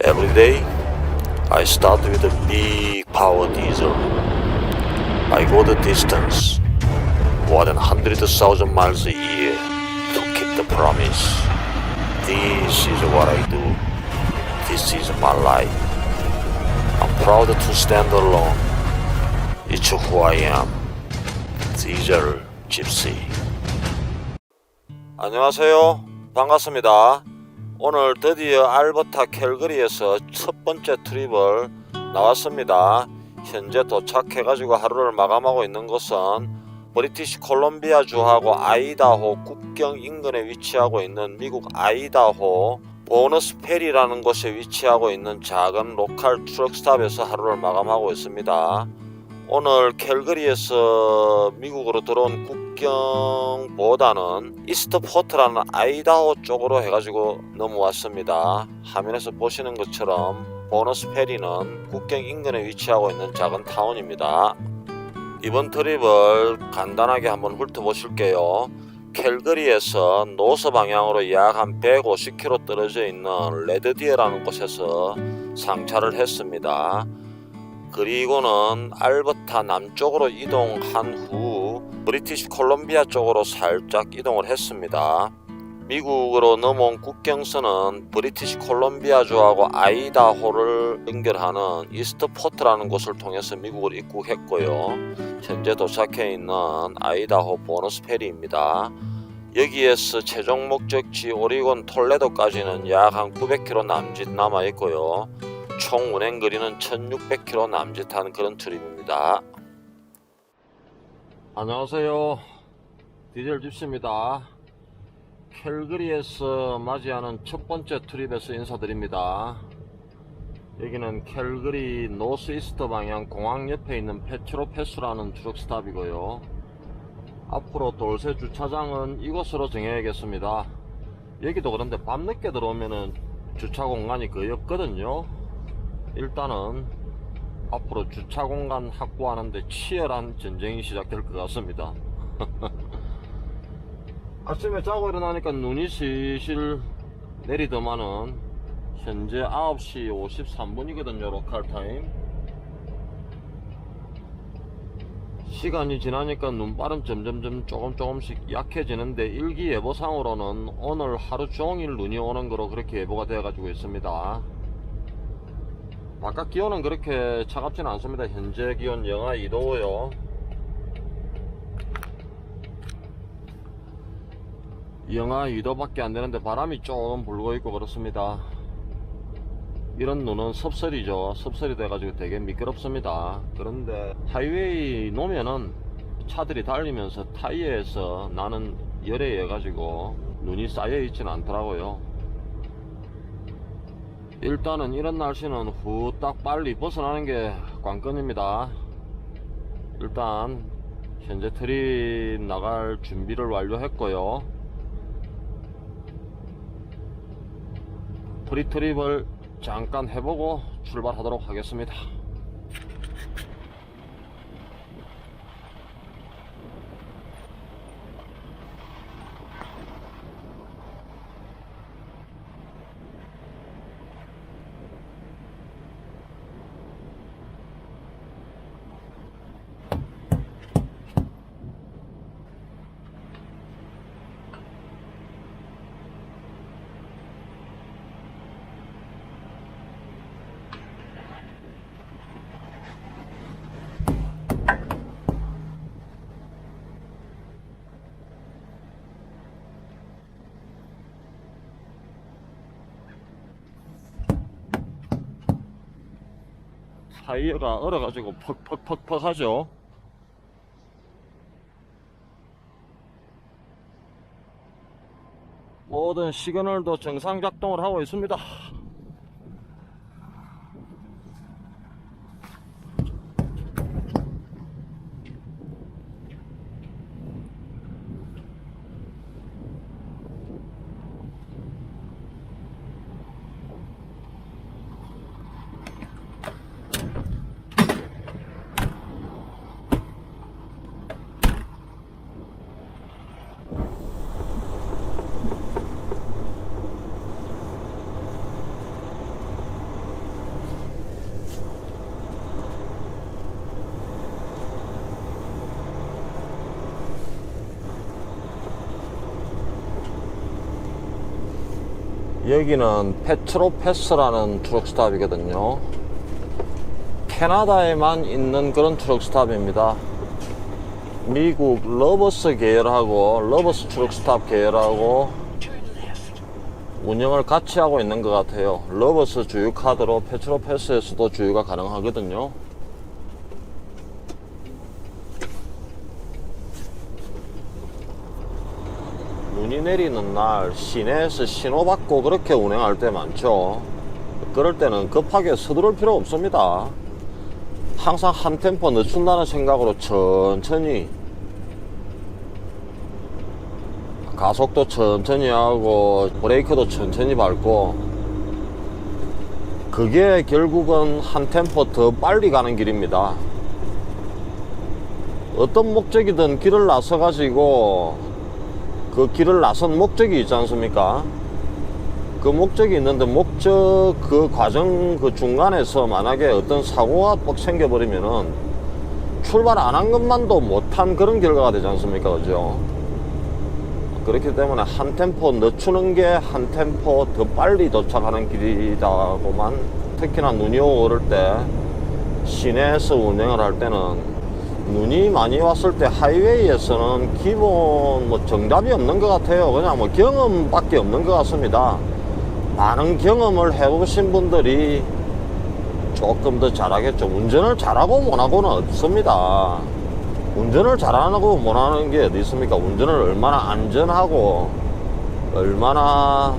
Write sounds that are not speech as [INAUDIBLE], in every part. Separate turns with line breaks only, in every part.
Every day, I start with a big power diesel. I go the distance, more than 100,000 miles a year, to keep the promise. This is what I do. This is my life. I'm proud to stand alone. It's who I am. Diesel Gypsy. 안녕하세요. 반갑습니다. 오늘 드디어 알버타 캘거리에서 첫 번째 트립을 나왔습니다. 현재 도착해가지고 하루를 마감하고 있는 곳은 브리티시 콜롬비아 주하고 아이다호 국경 인근에 위치하고 있는 미국 아이다호 보너스 페리라는 곳에 위치하고 있는 작은 로컬 트럭 스탑에서 하루를 마감하고 있습니다. 오늘 캘거리에서 미국으로 들어온 국 경보다는 이스트 포트라는 아이다호 쪽으로 해가지고 넘어왔습니다. 화면에서 보시는 것처럼 보너스 페리는 국경 인근에 위치하고 있는 작은 타운입니다. 이번 트립을 간단하게 한번 훑어보실게요. 캘거리에서 노서 방향으로 약 한 150km 떨어져 있는 레드디어라는 곳에서 상차를 했습니다. 그리고는 알버타 남쪽으로 이동한 후 브리티시 콜롬비아 쪽으로 살짝 이동을 했습니다. 미국으로 넘어온 국경선은 브리티시 콜롬비아주하고 아이다호를 연결하는 이스트 포트라는 곳을 통해서 미국을 입국했고요. 현재 도착해 있는 아이다호 보너스 페리입니다. 여기에서 최종 목적지 오리곤 톨레도까지는 약 한 900km 남짓 남아 있고요. 총 운행 거리는 1600km 남짓한 그런 트립입니다. 안녕하세요. 디젤 집시입니다. 캘거리에서 맞이하는 첫 번째 트립에서 인사드립니다. 여기는 캘거리 노스 이스트 방향 공항 옆에 있는 페트로 패스라는 트럭 스탑이고요. 앞으로 돌쇠 주차장은 이곳으로 정해야겠습니다. 여기도 그런데 밤늦게 들어오면은 주차 공간이 거의 없거든요. 일단은 앞으로 주차 공간 확보하는데 치열한 전쟁이 시작될 것 같습니다. [LAUGHS] 아침에 자고 일어나니까 눈이 실실 내리더만은 현재 9시 53분이거든요 로컬 타임 시간이 지나니까 눈발은 점점점 조금 조금씩 약해지는데 일기예보상으로는 오늘 하루 종일 눈이 오는 거로 그렇게 예보가 되어 가지고 있습니다 바깥 기온은 그렇게 차갑지는 않습니다 현재 기온 영하 2도고요 영하 2도밖에 안 되는데 바람이 좀 불고 있고 그렇습니다. 이런 눈은 섭설이죠. 섭설이 돼가지고 되게 미끄럽습니다. 그런데 하이웨이 놓으면은 차들이 달리면서 타이어에서 나는 열에 의해 가지고 눈이 쌓여 있지는 않더라고요. 일단은 이런 날씨는 후딱 빨리 벗어나는 게 관건입니다. 일단 현재 트립 나갈 준비를 완료했고요. 프리트립을 잠깐 해보고 출발하도록 하겠습니다. 타이어가 얼어가지고 퍽퍽퍽퍽 하죠. 모든 시그널도 정상 작동을 하고 있습니다. 여기는 페트로패스라는 트럭 스탑이거든요. 캐나다에만 있는 그런 트럭 스탑입니다. 미국 러버스 계열하고 러버스 트럭 스탑 계열하고 운영을 같이 하고 있는 것 같아요. 러버스 주유 카드로 페트로패스에서도 주유가 가능하거든요. 눈이 내리는 날 시내에서 신호받고 그렇게 운행할 때 많죠. 그럴 때는 급하게 서두를 필요 없습니다. 항상 한 템포 늦춘다는 생각으로 천천히 가속도 천천히 하고 브레이크도 천천히 밟고 그게 결국은 한 템포 더 빨리 가는 길입니다. 어떤 목적이든 길을 나서 가지고 그 길을 나선 목적이 있지 않습니까? 그 목적이 있는데 목적 그 과정 그 중간에서 만약에 어떤 사고가 뻑 생겨버리면은 출발 안 한 것만도 못한 그런 결과가 되지 않습니까? 그죠? 그렇기 때문에 한 템포 늦추는 게 한 템포 더 빨리 도착하는 길이라고만 특히나 눈이 오를 때 시내에서 운행을 할 때는 눈이 많이 왔을 때 하이웨이에서는 기본 뭐 정답이 없는 것 같아요. 그냥 뭐 경험밖에 없는 것 같습니다. 많은 경험을 해보신 분들이 조금 더 잘하겠죠. 운전을 잘하고 못하고는 없습니다. 운전을 잘하고 못하는 게 어디 있습니까? 운전을 얼마나 안전하고 얼마나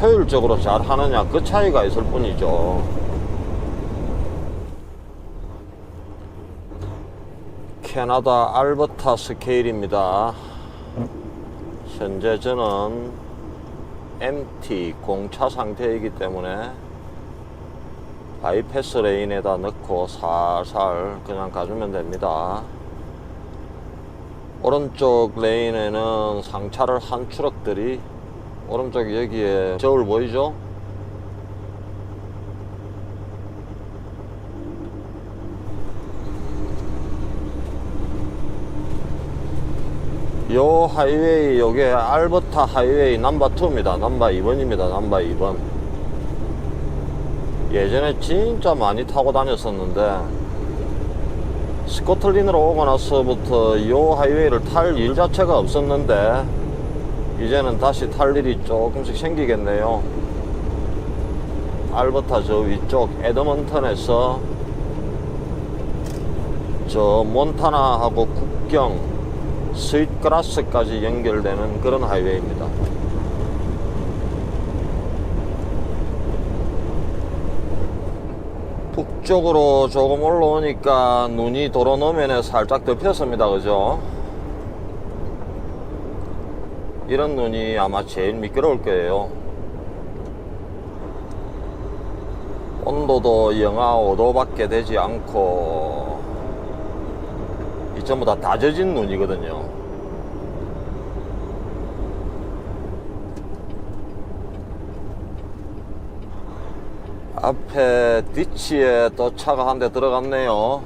효율적으로 잘 하느냐 그 차이가 있을 뿐이죠. 캐나다 알버타 스케일입니다. 현재 저는 MT 공차 상태이기 때문에 바이패스 레인에다 넣고 살살 그냥 가주면 됩니다. 오른쪽 레인에는 상차를 한 트럭들이 오른쪽 여기에 저울 보이죠? 요 하이웨이 요게 알버타 하이웨이 넘버 2입니다. 넘버 2번입니다. 넘버 2번. 예전에 진짜 많이 타고 다녔었는데 스코틀린으로 오고 나서부터 요 하이웨이를 탈 일 자체가 없었는데 이제는 다시 탈 일이 조금씩 생기겠네요. 알버타 저 위쪽 에드먼턴에서 저 몬타나하고 국경 스윗그라스까지 연결되는 그런 하이웨이입니다. 북쪽으로 조금 올라오니까 눈이 도로 노면에 살짝 덮였습니다. 그죠? 이런 눈이 아마 제일 미끄러울 거예요. 온도도 영하 5도밖에 되지 않고 이 전부 다 다져진 눈이거든요. 앞에 뒤치에 또 차가 한 대 들어갔네요.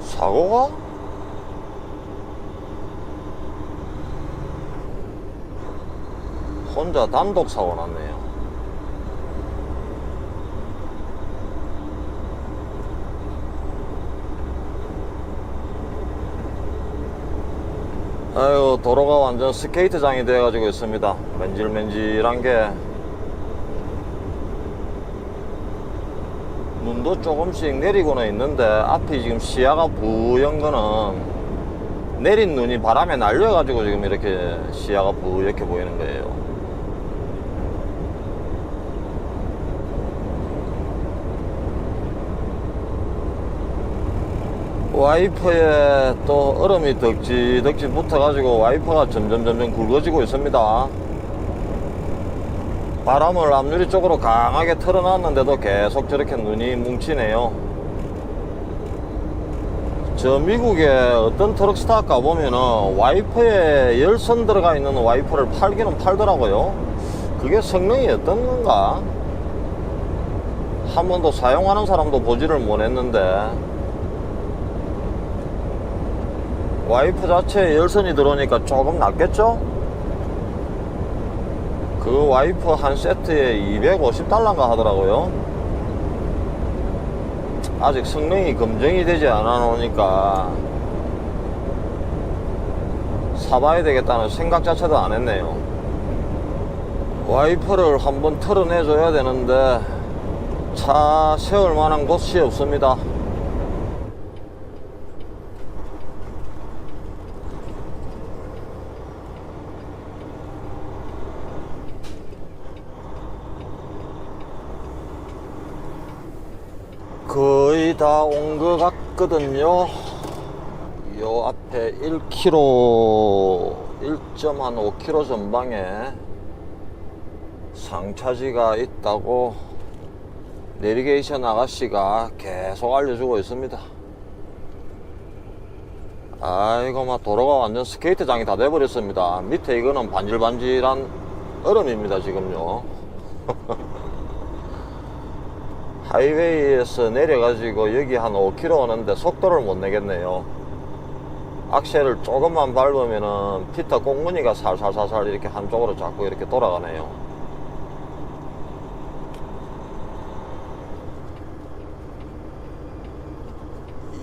사고가? 혼자 단독 사고 났네요. 아유 도로가 완전 스케이트장이 되어가지고 있습니다. 맨질맨질한 게. 눈도 조금씩 내리고는 있는데 앞이 지금 시야가 부연 거는 내린 눈이 바람에 날려가지고 지금 이렇게 시야가 부옇게 보이는 거예요 와이퍼에 또 얼음이 덕지 덕지 붙어가지고 와이퍼가 점점 점점 굵어지고 있습니다. 바람을 앞유리 쪽으로 강하게 틀어놨는데도 계속 저렇게 눈이 뭉치네요. 저 미국의 어떤 트럭 스타 가보면은 와이퍼에 열선 들어가 있는 와이퍼를 팔기는 팔더라고요. 그게 성능이 어떤 건가? 한 번도 사용하는 사람도 보지를 못했는데 와이프 자체에 열선이 들어오니까 조금 낫겠죠? 그 와이프 한 세트에 250달러인가 하더라고요. 아직 성능이 검증이 되지 않아 놓으니까 사봐야 되겠다는 생각 자체도 안 했네요. 와이퍼를 한번 털어내줘야 되는데 차 세울 만한 곳이 없습니다. 거의 다 온 것 같거든요. 요 앞에 1km, 1.5km 전방에 상차지가 있다고 내비게이션 아가씨가 계속 알려주고 있습니다. 아이고, 막 도로가 완전 스케이트장이 다 돼버렸습니다. 밑에 이거는 반질반질한 얼음입니다, 지금요. [LAUGHS] 하이웨이에서 내려가지고 여기 한 5km 오는데 속도를 못 내겠네요. 악셀을 조금만 밟으면은 피터 꽁무니가 살살살살 이렇게 한쪽으로 자꾸 이렇게 돌아가네요.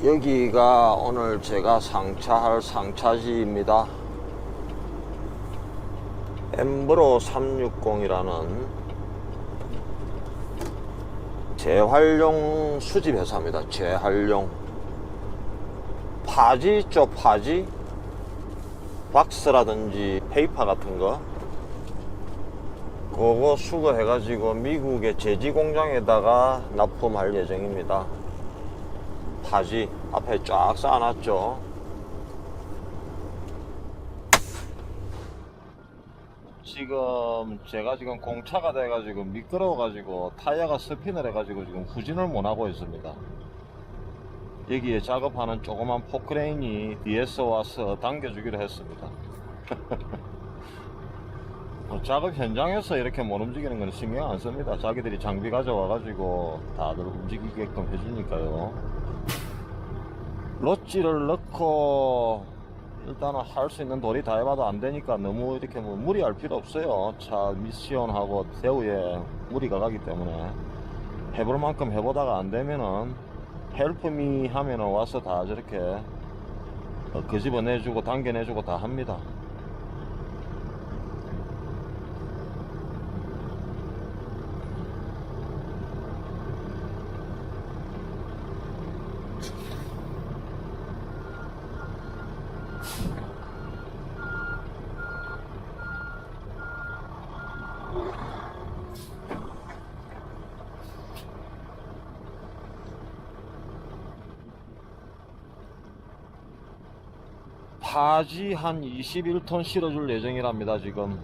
여기가 오늘 제가 상차할 상차지입니다. 엠브로 360이라는 재활용 수집 회사입니다. 재활용. 파지 있죠, 파지? 박스라든지 페이퍼 같은 거. 그거 수거해 가지고 미국의 제지 공장에다가 납품할 예정입니다. 파지 앞에 쫙 쌓아놨죠. 지금 제가 지금 공차가 돼가지고 미끄러워가지고 타이어가 스핀을 해가지고 지금 후진을 못 하고 있습니다. 여기에 작업하는 조그만 포크레인이 뒤에서 와서 당겨주기로 했습니다. [LAUGHS] 뭐 작업 현장에서 이렇게 못 움직이는 건 신경 안 씁니다. 자기들이 장비 가져와가지고 다들 움직이게끔 해주니까요. 롯지를 넣고 일단은 할 수 있는 도리 다 해봐도 안 되니까 너무 이렇게 뭐 무리할 필요 없어요. 차 미션하고 대우에 무리가 가기 때문에 해볼 만큼 해보다가 안 되면은 헬프미 하면은 와서 다 저렇게 어, 그 집어내주고 당겨내주고 다 합니다. 바지 한 21톤 실어줄 예정이랍니다 지금.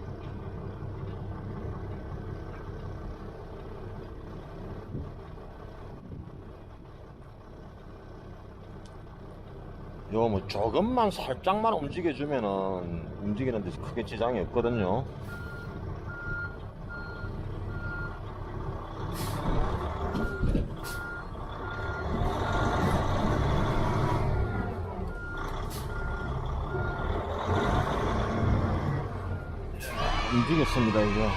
요 뭐 조금만 살짝만 움직여주면은 움직이는 데 크게 지장이 없거든요 움직였습니다 이제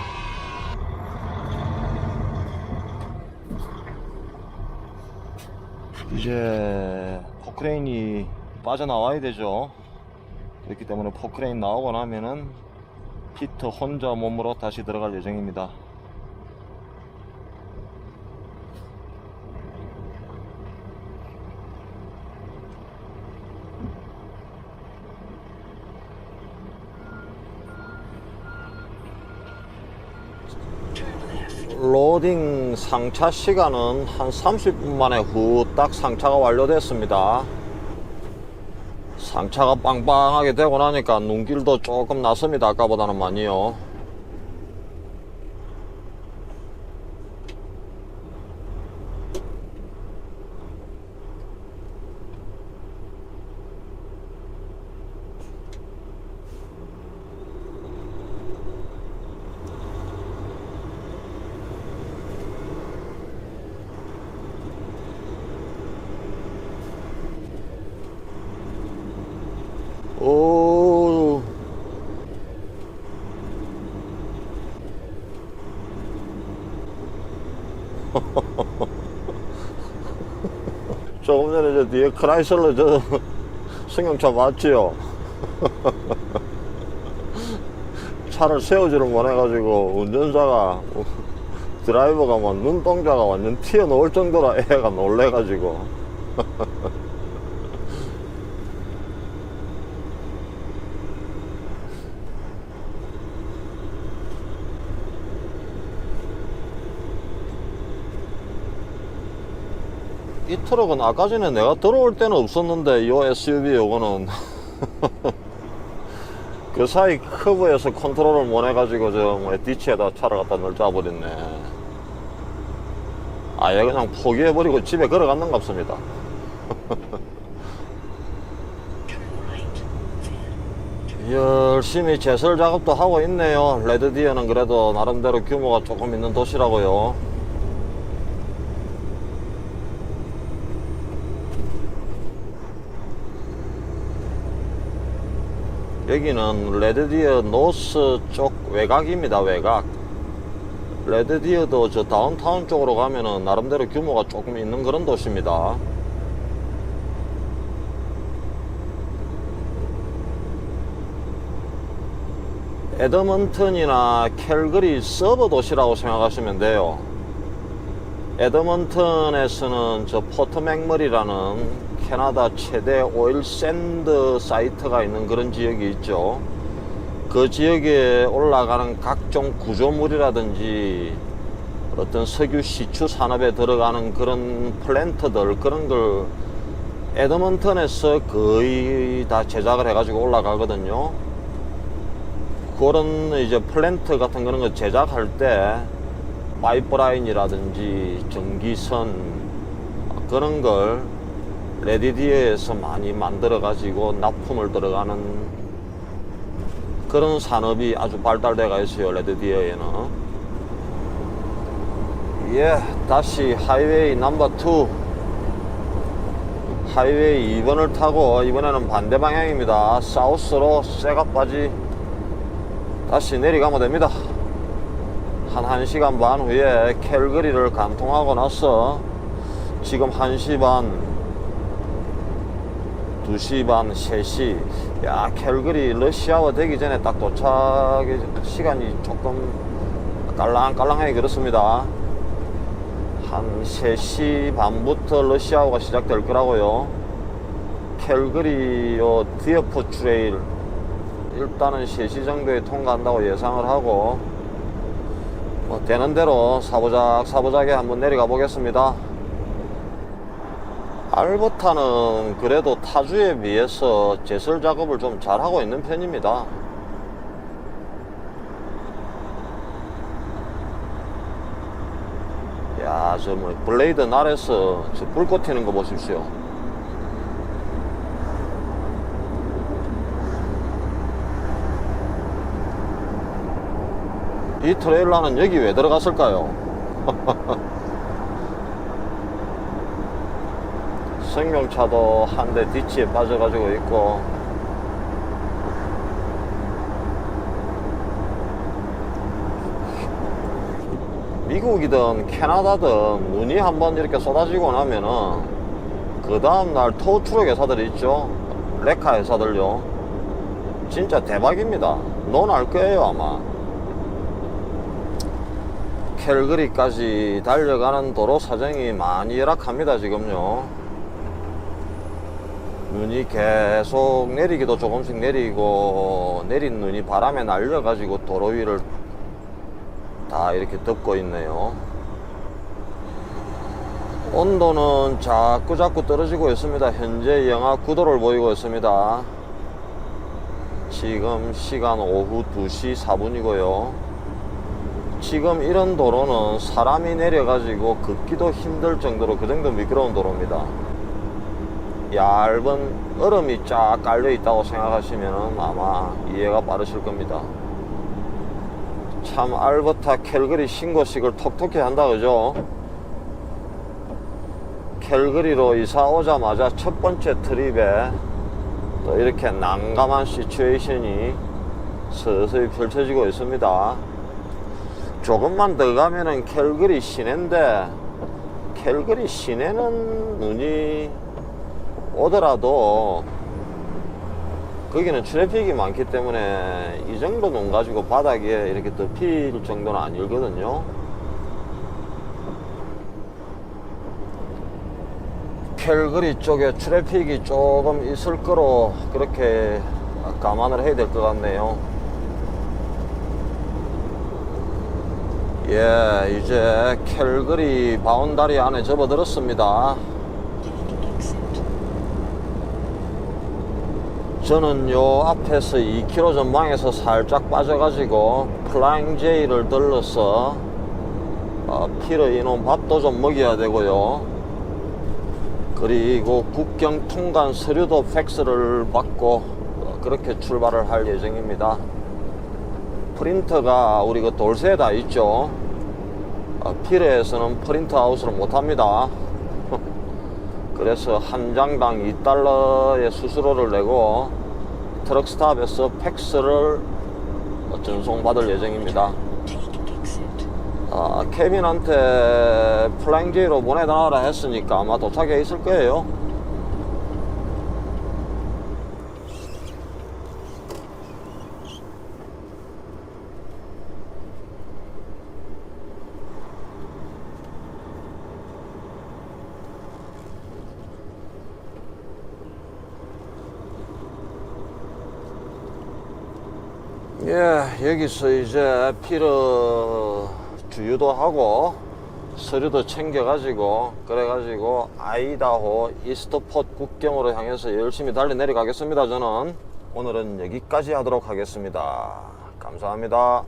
이제 포크레인이 빠져나와야 되죠. 그렇기 때문에 포크레인 나오고 나면은 피터 혼자 몸으로 다시 들어갈 예정입니다 로딩 상차 시간은 한 30분 만에 후딱 상차가 완료됐습니다. 상차가 빵빵하게 되고 나니까 눈길도 조금 났습니다. 아까보다는 많이요. 오. [LAUGHS] 조금 전에 저 뒤에 크라이슬러 저 승용차 맞지요? [LAUGHS] 차를 세우지를 못해가지고 운전자가 드라이버가 막 눈동자가 완전 튀어나올 정도로 애가 놀래가지고 [LAUGHS] 이 트럭은 아까 전에 내가 들어올 때는 없었는데 이 SUV 요거는 [LAUGHS] 그 사이 커브에서 컨트롤을 못 해가지고 저뭐 뒤치에다 차를 갖다 널짜버렸네. 아예 그냥 포기해버리고 집에 걸어갔는 갑습니다. [LAUGHS] 열심히 제설 작업도 하고 있네요. 레드디어는 그래도 나름대로 규모가 조금 있는 도시라고요 여기는 레드디어 노스 쪽 외곽입니다 외곽. 레드디어도 저 다운타운 쪽으로 가면은 나름대로 규모가 조금 있는 그런 도시입니다. 에더먼턴이나 캘거리 서버 도시라고 생각하시면 돼요. 에더먼턴에서는 저 포트 맥머리라는 캐나다 최대 오일 샌드 사이트가 있는 그런 지역이 있죠. 그 지역에 올라가는 각종 구조물이라든지 어떤 석유 시추 산업에 들어가는 그런 플랜트들 그런 걸 에드먼턴에서 거의 다 제작을 해가지고 올라가거든요. 그런 이제 플랜트 같은 그런 거 제작할 때 파이프라인이라든지 전기선 그런 걸 레디디에서 많이 만들어 가지고 납품을 들어가는 그런 산업이 아주 발달돼 가 있어요 레드디어에는. 예 다시 하이웨이 넘버 2 하이웨이 2번을 타고 이번에는 반대 방향입니다. 사우스로 쇠가빠지 다시 내려가면 됩니다. 한 1시간 반 후에 캘거리를 관통하고 나서 지금 1시 반 2시 반, 3시. 야, 캘거리 러시아워 되기 전에 딱 도착 시간이 조금 깔랑깔랑하게 그렇습니다. 한 3시 반부터 러시아워가 시작될 거라고요. 캘거리 요 디어포 트레일 일단은 3시 정도에 통과한다고 예상을 하고 뭐 되는 대로 사보작 사보작에 한번 내려가 보겠습니다. 알버타는 그래도 타주에 비해서 제설 작업을 좀 잘하고 있는 편입니다. 야, 저 뭐 블레이드 날에서 저 불꽃 튀는 거 보십시오. 이 트레일러는 여기 왜 들어갔을까요? [LAUGHS] 승용차도 한 대 뒤치에 빠져가지고 있고. 미국이든 캐나다든 눈이 한번 이렇게 쏟아지고 나면은 그 다음날 토트럭 회사들이 있죠. 레카 회사들요. 진짜 대박입니다. 논알 거예요 아마. 캘거리까지 달려가는 도로 사정이 많이 열악합니다 지금요 눈이 계속 내리기도 조금씩 내리고 내린 눈이 바람에 날려 가지고 도로 위를 다 이렇게 덮고 있네요. 온도는 자꾸 자꾸 떨어지고 있습니다. 현재 영하 9도를 보이고 있습니다. 지금 시간 오후 2시 4분이고요. 지금 이런 도로는 사람이 내려가지고 걷기도 힘들 정도로 그 정도 미끄러운 도로입니다 얇은 얼음이 쫙 깔려 있다고 생각하시면 아마 이해가 빠르실 겁니다. 참 알버타 캘거리 신고식을 톡톡히 한다 그죠? 캘거리로 이사 오자마자 첫 번째 트립에 또 이렇게 난감한 시츄에이션이 서서히 펼쳐지고 있습니다. 조금만 더 가면은 캘거리 시내인데 캘거리 시내는 눈이 오더라도 거기는 트래픽이 많기 때문에 이 정도 눈 가지고 바닥에 이렇게 덮일 정도는 아니거든요. 캘거리 쪽에 트래픽이 조금 있을 거로 그렇게 감안을 해야 될 것 같네요. 예, 이제 캘거리 바운다리 안에 접어들었습니다. 저는 요 앞에서 2km 전방에서 살짝 빠져가지고 플라잉 제이를 들러서 어, 피를 이놈 밥도 좀 먹여야 되고요. 그리고 국경 통관 서류도 팩스를 받고 어, 그렇게 출발을 할 예정입니다. 프린터가 우리 그 돌쇠다 있죠. 어, 피레에서는 프린터 아웃을 못합니다. 그래서 한 장당 2달러의 수수료를 내고 트럭 스탑에서 팩스를 전송받을 예정입니다. 아, 케빈한테 플라잉제이로 보내달라 했으니까 아마 도착해 있을 거예요. 예, 여기서 이제 피르 주유도 하고 서류도 챙겨가지고 그래가지고 아이다호 이스트폿 국경으로 향해서 열심히 달려 내려가겠습니다. 저는 오늘은 여기까지 하도록 하겠습니다. 감사합니다.